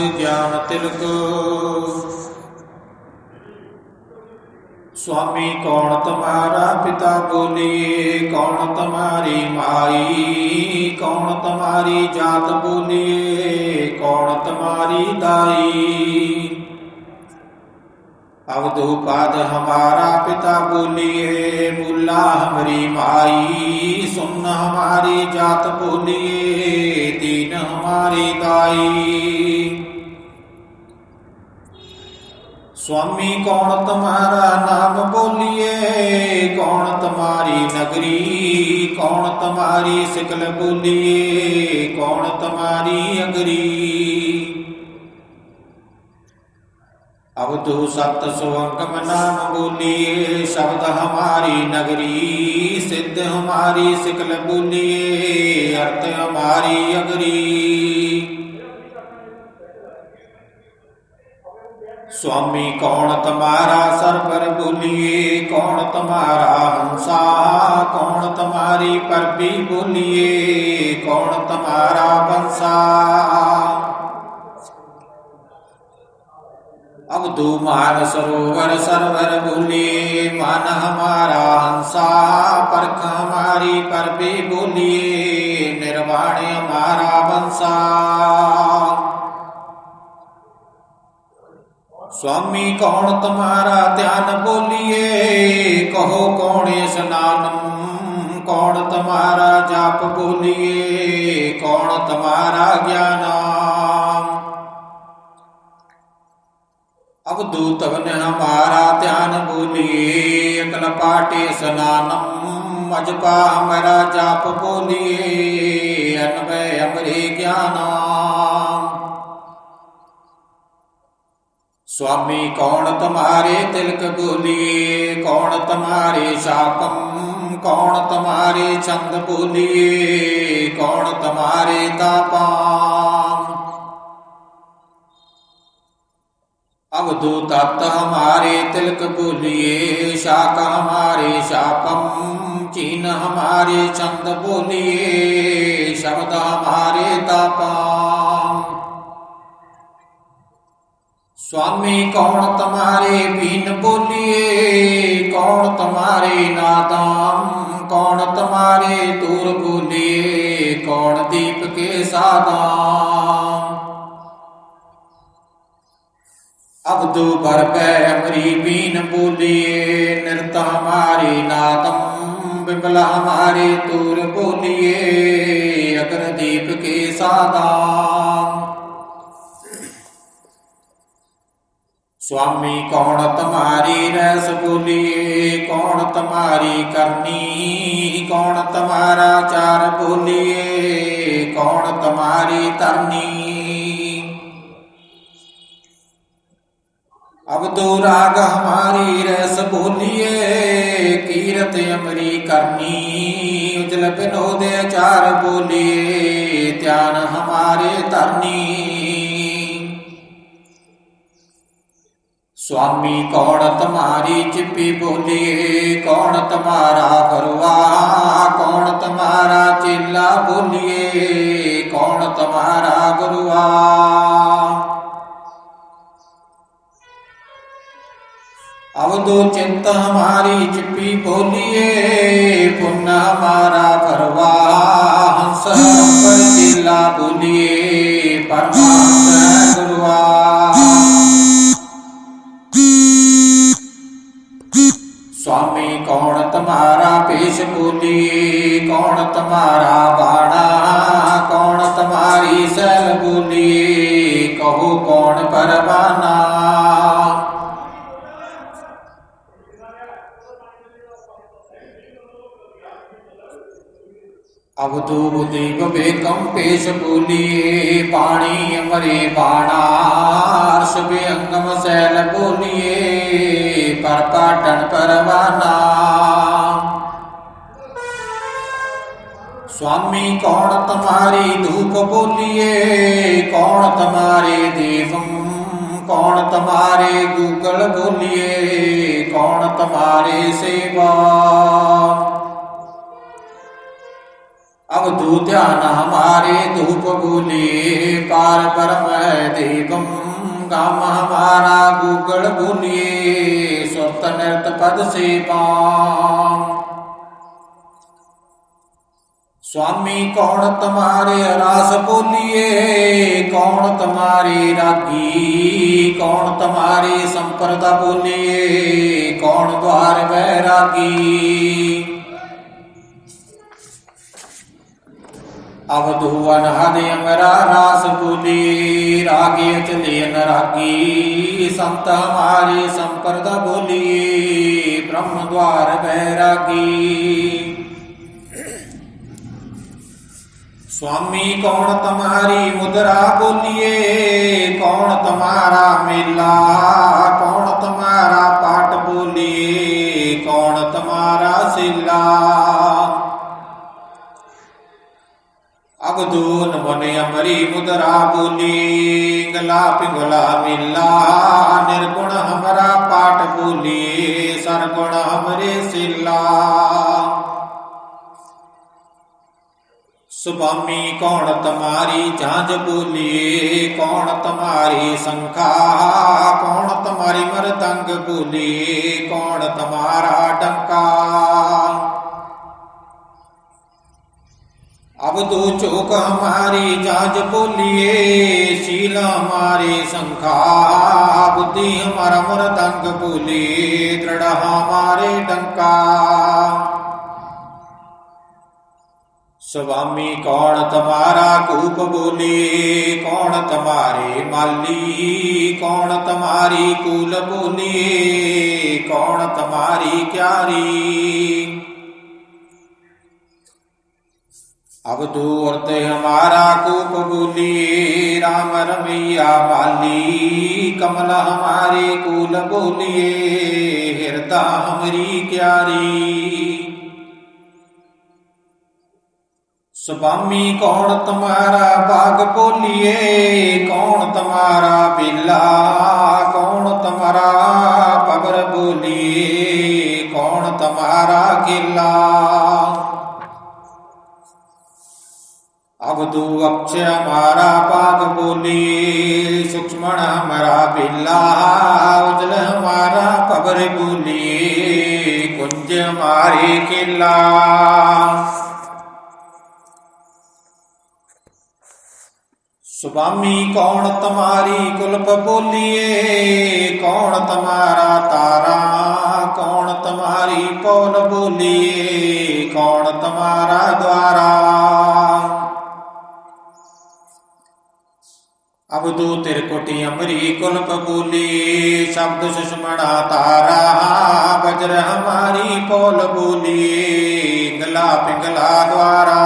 ज्ञान तिलक। स्वामी, कौन तुम्हारा पिता बोलिए? कौन तुम्हारी माई? कौन तुम्हारी जात बोलिए? कौन तुम्हारी दाई? अब अवधूपाद हमारा पिता बोलिए। मुल्ला हमारी माई। सुन हमारी जात बोलिए। दीन हमारी दाई। स्वामी, कौन तुम्हारा नाम बोलिए? कौन तुम्हारी नगरी? कौन तुम्हारी सिकल बोलिए? कौन तुम्हारी अगरी? अब तू सत सुअंगम नाम बोलिए, शब्द हमारी नगरी, सिद्ध हमारी सिकल बोलिए, अर्थ हमारी अगरी। स्वामी कौन तुम्हारा सरवर बोलिए कौन तुम्हारा हंसा कौन तुम्हारी परबी बोलिए कौन तुम्हारा बंसा अब दो मान सरोवर सरवर बोलिए मान हमारा हंसा परख हमारी परबी बोलिए निर्वाण हमारा स्वामी कौन तुम्हारा ध्यान बोलिए कहो कौन स्नानम कौन तुम्हारा जाप बोलिए कौन तुम्हारा ज्ञान अब दूतवन हमारा ध्यान बोलिए अकल पाटे स्नानम अजपा हमारा जाप बोलिए स्वामी, कौन तुम्हारे तिलक बोलिए कौन तुम्हारे शापम? कौन तुम्हारे छंद बोलिए कौन तुम्हारे तापाम? अब दो तत्त हमारे तिलक बोलिए, शाक हमारे शापम, चीन हमारे छंद बोलिए, शब्द हमारे तापाम। स्वामी कौन तुम्हारे बीन बोलिए कौन तुम्हारे नादाम कौन तुम्हारे दूर बोलिए कौन दीप के सादाम अब दो बर अमरी बीन बोलिए नृत हमारे नादम बिमला हमारे तूर बोलिए अगर दीप के सादाम स्वामी कौन तुम्हारी रस बोलिए कौन तुम्हारी करनी कौन तुम्हारा चार बोलिए कौन तुम्हारी तरनी अब दो राग हमारी रस बोलिए कीरत अमरी करनी उजल विनोद चार बोलिए ध्यान हमारे तरनी स्वामी, कौन तुम्हारी चिप्पी बोलिए कौन तुम्हारा फरुआ? कौन तुम्हारा चिल्ला बोलिए? कौन तुम्हारा गुरुआ? अब दो चिंता हमारी चिप्पी बोलिए पुण्य हमारा फरवा हंस चिल्ला बोलिए, परमात्मा गुरुआ। स्वामी कौन तुम्हारा पेश बोलिए कौन तुम्हारा बाणा कौन तुम्हारी सल बोलिए कहो कौन परवाना अब तो देव बेकम पेश बोलिए पाणी अमरे बाणा अर्श अंगम सैल बोलिए पर पाटन परवाना स्वामी, कौन तुम्हारी धूप बोलिए? कौन तुम्हारे देवम? कौन तुम्हारे गूगल बोलिए? कौन तुम्हारे सेवा? अब अब ध्यान हमारे धूप बोलिए, पार परम देवम। गाम हमारा गूगल बोलिए सुरत नृत पद से पाम स्वामी, कौन तुम्हारे रास बोलिए? कौन तुम्हारे रागी? कौन तुम्हारी संप्रदा बोलिए? कौन द्वार बैरागी अब धुवन हदे रास बोली रागे चले न रागी, संत हमारी संप्रदा बोलिए ब्रह्म द्वार बैरागी। स्वामी, कौन तुम्हारी मुद्रा बोलिए? कौन तुम्हारा मेला? कौन तुम्हारा पाठ बोलिए? कौन तुम्हारा सिला? अब दून मने अमरी मुद्रा बोली गला पिंगला मिला, निर्गुण हमारा पाठ बोली, सरगुण हमरे सिला। सुबामी, कौन तुम्हारी झांझ बोलिए कौन तुम्हारी शंखा, कौन तुम्हारी मृदंग बोलिए कौन तुम्हारा डंका। अब दो चौक हमारी जाँच बोलिए, शीला हमारे शंखा, बुद्धि हमारा मृदंग बोलिए दृढ़ हमारे डंका। स्वामी, कौन तुम्हारा कूप बोले, कौन तुम्हारे माली, कौन तुम्हारी कुल बोले, कौन तुम्हारी क्यारी? अब दूरत हमारा कूप बोलिए राम रमैया बाली कमल हमारे कुल बोलिए हृदय हमारी क्यारी। स्वामी कौन तुम्हारा बाग बोलिए, कौन तुम्हारा बिल्ला, कौन तुम्हारा पबर बोलिए, कौन तुम्हारा किला। अब तू अक्षय हमारा बाग बोलिए सूक्ष्म हमारा बिल्ला उजल हमारा पबर बोलिए कुंज हमारे किला स्वामी कौन तुम्हारी कुल्प बोलिए कौन तुम्हारा तारा, कौन तुम्हारी पौल बोलिए कौन तुम्हारा द्वारा। अब दो तिरकुटी अमरी कुन बोलिए शब्द सुषमणा तारा, बजर हमारी पोल बोली गला पिंगला द्वारा